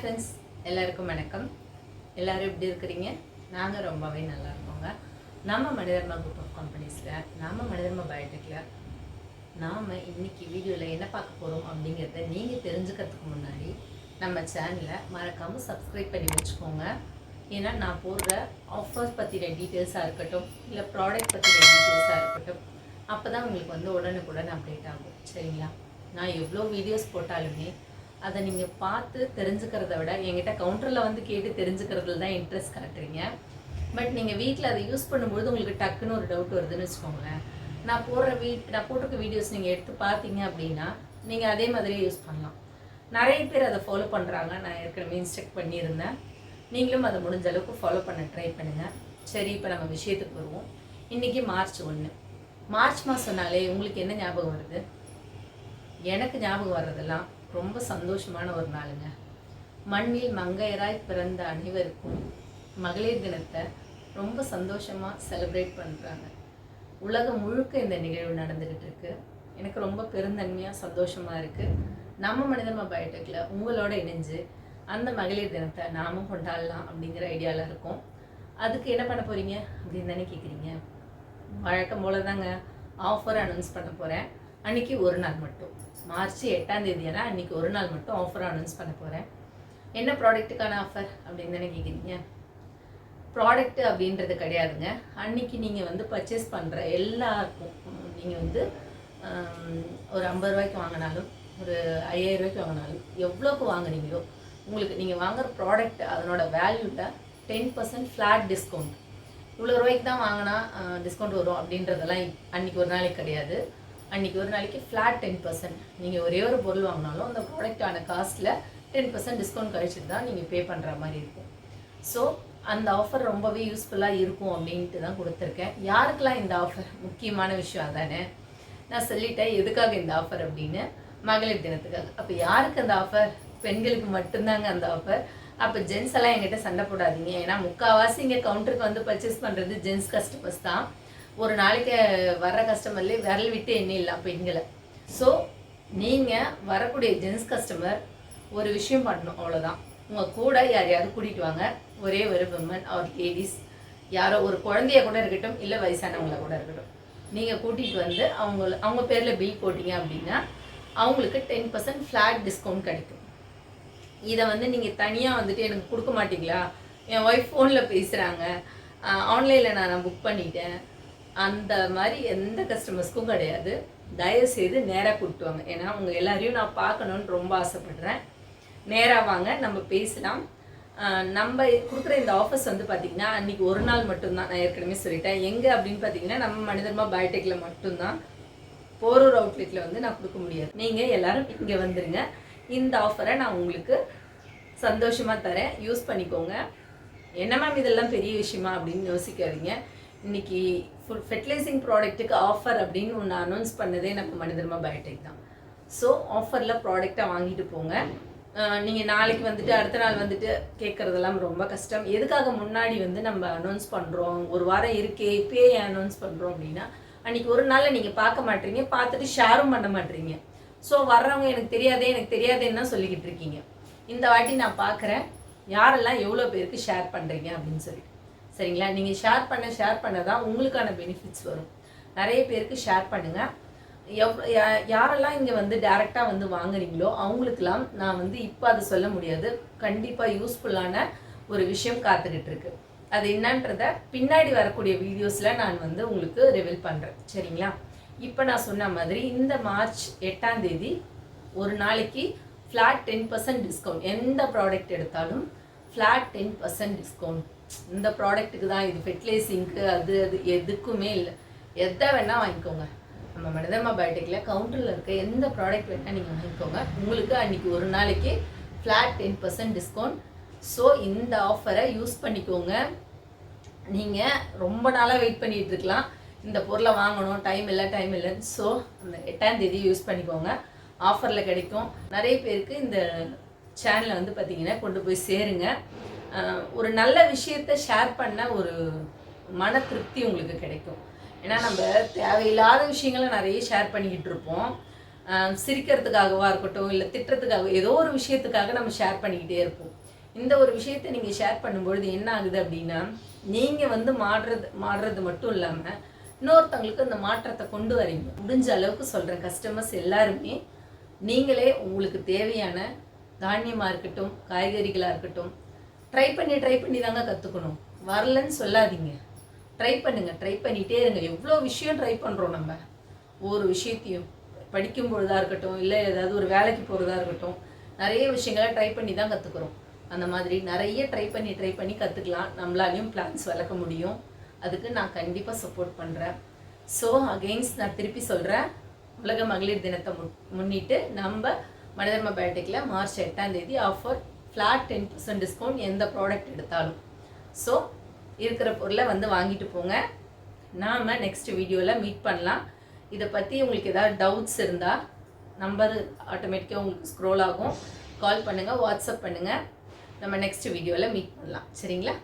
Friends எல்லாருக்கும் வணக்கம். எல்லோரும் எப்படி இருக்கிறீங்க? நாங்கள் ரொம்பவே நல்லா இருக்கோங்க. நம்ம மனிதர்மா குரூப் ஆஃப் கம்பெனிஸில் நம்ம மனிதர்மா பயோடெக்கில் நாம் இன்னைக்கு வீடியோவில் என்ன பார்க்க போகிறோம் அப்படிங்கிறத நீங்கள் தெரிஞ்சுக்கிறதுக்கு முன்னாடி நம்ம சேனலை மறக்காமல் சப்ஸ்கிரைப் பண்ணி வச்சுக்கோங்க. ஏன்னா நான் போடுற ஆஃபர்ஸ் பற்றின டீட்டெயில்ஸாக இருக்கட்டும் இல்லை ப்ராடக்ட் பற்றின டீட்டெயில்ஸாக இருக்கட்டும் அப்போ தான் உங்களுக்கு வந்து உடனுக்குடன் அப்டேட் ஆகும். சரிங்களா? நான் எவ்வளோ வீடியோஸ் போட்டாலுமே அதை நீங்கள் பார்த்து தெரிஞ்சுக்கிறத விட என்கிட்ட கவுண்டரில் வந்து கேட்டு தெரிஞ்சுக்கிறதுல தான் இன்ட்ரெஸ்ட் காட்டுறீங்க. பட் நீங்கள் வீட்டில் அதை யூஸ் பண்ணும்போது உங்களுக்கு டக்குன்னு ஒரு டவுட் வருதுன்னு வச்சுக்கோங்களேன். நான் போடுற வீ நான் போட்டிருக்க வீடியோஸ் நீங்கள் எடுத்து பார்த்தீங்க அப்படின்னா நீங்கள் அதே மாதிரியே யூஸ் பண்ணலாம். நிறைய பேர் அதை ஃபாலோ பண்ணுறாங்க நான் ஏற்கனவே இன்ஸ்ட்ரக்ட் பண்ணியிருந்தேன். நீங்களும் அதை முடிஞ்ச அளவுக்கு ஃபாலோ பண்ண ட்ரை பண்ணுங்கள் சரி இப்போ நம்ம விஷயத்துக்கு வருவோம். இன்றைக்கி மார்ச் ஒன்று மார்ச் மாதம்னாலே உங்களுக்கு என்ன ஞாபகம் வருது? எனக்கு ஞாபகம் வர்றதெல்லாம் ரொம்ப சந்தோஷமான ஒரு நாளுங்க. மண்ணில் மங்கையராய் பிறந்த அனைவருக்கும் மகளிர் தினத்தை ரொம்ப சந்தோஷமாக செலிப்ரேட் பண்ணுறாங்க உலகம் முழுக்க இந்த நிகழ்வு நடந்துக்கிட்டு இருக்கு. எனக்கு ரொம்ப பெருந்தன்மையாக சந்தோஷமாக இருக்குது நம்ம மனிதர்மா பயோடெக்கில் உங்களோட இணைஞ்சு அந்த மகளிர் தினத்தை நாமும் கொண்டாடலாம் அப்படிங்கிற ஐடியாவில் இருக்கோம். அதுக்கு என்ன பண்ண போகிறீங்க அப்படின்னு தானே கேட்குறீங்க வழக்கம் போல தாங்க ஆஃபர் அனௌன்ஸ் பண்ண போகிறேன் அன்னைக்கு ஒரு நாள் மட்டும். மார்ச் எட்டாம் தேதியான அன்னைக்கு ஒரு நாள் மட்டும் ஆஃபர் அனௌன்ஸ் பண்ண போகிறேன் என்ன ப்ராடக்ட்டுக்கான ஆஃபர் அப்படின்னு தானே கேட்குறீங்க ப்ராடக்ட்டு அப்படின்றது கிடையாதுங்க. அன்னைக்கு நீங்கள் வந்து பர்ச்சேஸ் பண்ணுற எல்லாருக்கும் நீங்கள் வந்து ஒரு ஐம்பது ரூபாய்க்கு வாங்கினாலும் ஒரு ஐயாயிரம் ரூபாய்க்கு வாங்கினாலும் எவ்வளோக்கு வாங்குறீங்களோ உங்களுக்கு நீங்கள் வாங்குற ப்ராடக்ட் அதனோட வேல்யூவில் டென் பர்சன்ட் ஃப்ளாட் டிஸ்கவுண்ட் இவ்வளோ ரூபாய்க்கு தான் வாங்கினா டிஸ்கவுண்ட் வரும் அப்படின்றதெல்லாம் அன்றைக்கி அன்னைக்கு ஒரு நாளைக்கு கிடையாது. அன்னைக்கு ஒரு நாளைக்கு ஃப்ளாட் டென் பர்சன்ட் நீங்கள் ஒரே ஒரு பொருள் வாங்கினாலும் அந்த ப்ராடக்டான காஸ்ட்டில் டென் பர்சன்ட் டிஸ்கவுண்ட் கழிச்சிட்டு தான் நீங்கள் பே பண்ணுற மாதிரி இருக்கும். ஸோ அந்த ஆஃபர் ரொம்பவே யூஸ்ஃபுல்லாக இருக்கும் அப்படின்ட்டு தான் கொடுத்துருக்கேன். யாருக்கெல்லாம் இந்த ஆஃபர் முக்கியமான விஷயம் அதானே? நான் சொல்லிட்டேன் எதுக்காக இந்த ஆஃபர் அப்படின்னு? மகளிர் தினத்துக்காக. அப்போ யாருக்கு அந்த ஆஃபர் பெண்களுக்கு மட்டும்தாங்க அந்த ஆஃபர் அப்போ ஜென்ஸ் எல்லாம் என்கிட்ட சண்டை போடாதீங்க. ஏன்னா முக்கால்வாசி இங்கே கவுண்டருக்கு வந்து பர்ச்சேஸ் பண்ணுறது ஜென்ஸ் கஸ்டமர்ஸ் தான். ஒரு நாளைக்கு வர்ற கஸ்டமர்லேயே விரல் விட்டு எண்ணிடலாம் பெண்களை ஸோ நீங்கள் வரக்கூடிய ஜென்ஸ் கஸ்டமர் ஒரு விஷயம் பண்ணணும் அவ்வளோதான் உங்கள் கூட யாரையாவது கூட்டிகிட்டு வாங்க. ஒரே ஒரு விமன் ஆர் லேடிஸ் யாரோ ஒரு குழந்தைய கூட இருக்கட்டும் இல்லை வயசானவங்கள கூட இருக்கட்டும். நீங்கள் கூட்டிகிட்டு வந்து அவங்க அவங்க பேரில் பில் போட்டீங்க அப்படின்னா அவங்களுக்கு டென் பர்சன்ட் ஃப்ளாட் டிஸ்கவுண்ட் கிடைக்கும். இதை வந்து நீங்கள் தனியாக வந்துட்டு எனக்கு கொடுக்க மாட்டிங்களா? என் ஒய்ஃப் ஃபோனில் பேசுகிறாங்க ஆன்லைனில் நான் புக் பண்ணிட்டேன். அந்த மாதிரி எந்த கஸ்டமர்ஸ்க்கும் கிடையாது. தயவுசெய்து நேராக கூப்பிட்டு வாங்க. ஏன்னா உங்கள் எல்லாரையும் நான் பார்க்கணுன்னு ரொம்ப ஆசைப்பட்றேன். நேராக வாங்க நம்ம பேசலாம். நம்ம கொடுக்குற இந்த ஆஃபர்ஸ் வந்து பார்த்திங்கன்னா அன்றைக்கி ஒரு நாள் மட்டும்தான். நான் ஏற்கனவே சொல்லிட்டேன். எங்கே அப்படின்னு பார்த்தீங்கன்னா நம்ம மனிதர்மா பயோடெக்கில் மட்டும்தான். போரூர் அவுட்லெட்டில் வந்து நான் கொடுக்க முடியாது. நீங்கள் எல்லோரும் இங்கே வந்துடுங்க இந்த ஆஃபரை நான் உங்களுக்கு சந்தோஷமாக தரேன். யூஸ் பண்ணிக்கோங்க. என்ன மேம் இதெல்லாம் பெரிய விஷயமா அப்படின்னு யோசிக்காதீங்க. இன்னைக்கு ஃபுல் ஃபெர்டிலைசிங் ப்ராடக்ட்டுக்கு ஆஃபர் அப்படின்னு ஒன்று அனௌன்ஸ் பண்ணதே நம்ம மனிதர்மா பயோடெக் தான். ஸோ ஆஃபரில் ப்ராடக்டை வாங்கிட்டு போங்க. நீங்கள் நாளைக்கு வந்துட்டு அடுத்த நாள் வந்துட்டு கேட்குறதெல்லாம் ரொம்ப கஷ்டம். எதுக்காக முன்னாடி வந்து நம்ம அனௌன்ஸ் பண்ணுறோம் ஒரு வாரம் இருக்கே இப்பயே ஏன் அனௌன்ஸ் பண்ணுறோம் அப்படின்னா அன்றைக்கி ஒரு நாளில் நீங்கள் பார்க்க மாட்டீங்க பார்த்துட்டு ஷேரும் பண்ண மாட்டீங்க. ஸோ வர்றவங்க எனக்கு தெரியாதே எனக்கு தெரியாதேன்னு தான் சொல்லிக்கிட்டு இருக்கீங்க. இந்த வாட்டி நான் பார்க்குறேன். யாரெல்லாம் எவ்வளோ பேருக்கு ஷேர் பண்ணுறீங்க அப்படின்னு சொல்லி சரிங்களா? நீங்கள் ஷேர் பண்ண ஷேர் பண்ண தான் உங்களுக்கான பெனிஃபிட்ஸ் வரும். நிறைய பேருக்கு ஷேர் பண்ணுங்கள் எவ் யா- யாரெல்லாம் இங்கே வந்து டேரெக்டாக வந்து வாங்குறீங்களோ அவங்களுக்கெல்லாம் நான் வந்து இப்போ அதை சொல்ல முடியாது. கண்டிப்பாக யூஸ்ஃபுல்லான ஒரு விஷயம் காத்துக்கிட்டு இருக்கு. அது என்னன்றத பின்னாடி வரக்கூடிய வீடியோஸில் நான் வந்து உங்களுக்கு ரிவீல் பண்ணுறேன் சரிங்களா? இப்போ நான் சொன்ன மாதிரி இந்த மார்ச் எட்டாம் தேதி ஒரு நாளைக்கு ஃப்ளாட் டென் பர்சன்ட் டிஸ்கவுண்ட் எந்த ப்ராடக்ட் எடுத்தாலும் ஃப்ளாட் டென் பர்சன்ட் டிஸ்கவுண்ட் இந்த ப்ராடக்ட்டுக்கு தான் இது ஃபெர்டிலைசிங்க்கு அது அது எதுக்குமே இல்லை. எதை வேணால் வாங்கிக்கோங்க. நம்ம மனிதர்மா பயோடெக்கில் கவுண்டரில் இருக்க எந்த ப்ராடக்ட் வேணால் நீங்கள் வாங்கிக்கோங்க. உங்களுக்கு அன்றைக்கி ஒரு நாளைக்கு flat ten percent discount so இந்த ஆஃபரை யூஸ் பண்ணிக்கோங்க. நீங்கள் ரொம்ப நாளாக வெயிட் பண்ணிகிட்டு இருக்கலாம். இந்த பொருளை வாங்கணும் டைம் இல்லை டைம் இல்லைன்னு ஸோ அந்த எட்டாம் தேதி யூஸ் பண்ணிக்கோங்க. ஆஃபரில் கிடைக்கும். நிறைய பேருக்கு இந்த சேனலை வந்து பார்த்தீங்கன்னா கொண்டு போய் சேருங்க. ஒரு நல்ல விஷயத்த ஷேர் பண்ண ஒரு மன திருப்தி உங்களுக்கு கிடைக்கும். ஏன்னா நம்ம தேவையில்லாத விஷயங்களை நிறைய ஷேர் பண்ணிக்கிட்டு இருப்போம். சிரிக்கிறதுக்காகவா இருக்கட்டும் இல்லை திட்டுறதுக்காக ஏதோ ஒரு விஷயத்துக்காக நம்ம ஷேர் பண்ணிக்கிட்டே இருப்போம். இந்த ஒரு விஷயத்தை நீங்கள் ஷேர் பண்ணும்பொழுது என்ன ஆகுது அப்படின்னா நீங்கள் வந்து மாடுறது மாடுறது மட்டும் இல்லாமல் இன்னொருத்தவங்களுக்கு அந்த மாற்றத்தை கொண்டு வரீங்க. முடிஞ்ச அளவுக்கு சொல்கிறேன் கஸ்டமர்ஸ் எல்லாருமே நீங்களே உங்களுக்கு தேவையான தானியமாக இருக்கட்டும் காய்கறிகளாக இருக்கட்டும் ட்ரை பண்ணி ட்ரை பண்ணி தாங்க கற்றுக்கணும் வரலன்னு சொல்லாதீங்க. ட்ரை பண்ணுங்கள் ட்ரை பண்ணிகிட்டே இருங்க. எவ்வளோ விஷயம் ட்ரை பண்ணுறோம் நம்ம? ஒவ்வொரு விஷயத்தையும். படிக்கும் பொழுதா இருக்கட்டும் இல்லை ஏதாவது ஒரு வேலைக்கு போகிறதா இருக்கட்டும் நிறைய விஷயங்களை ட்ரை பண்ணி தான் கற்றுக்குறோம் அந்த மாதிரி நிறைய ட்ரை பண்ணி ட்ரை பண்ணி கற்றுக்கலாம் நம்மளாலையும் பிளான்ஸ் வளர்க்க முடியும். அதுக்கு நான் கண்டிப்பாக சப்போர்ட் பண்ணுறேன் ஸோ அகெயின்ஸ்ட் நான் திருப்பி சொல்கிறேன் உலக மகளிர் தினத்தை முன் முன்னிட்டு நம்ம மனிதர்ம பயோடெக்கில் மார்ச் எட்டாம் தேதி offer flat ten percent discount எந்த ப்ராடக்ட் எடுத்தாலும். ஸோ இருக்கிற பொருளை வந்து வாங்கிட்டு போங்க. நாம் நெக்ஸ்ட் வீடியோவில் மீட் பண்ணலாம். இதை பற்றி உங்களுக்கு ஏதாவது டவுட்ஸ் இருந்தால் நம்பர் ஆட்டோமேட்டிக்காக உங்களுக்கு ஸ்க்ரோல் ஆகும். கால் பண்ணுங்கள் வாட்ஸ்அப் பண்ணுங்கள் நம்ம நெக்ஸ்ட் வீடியோவில் மீட் பண்ணலாம். சரிங்களா?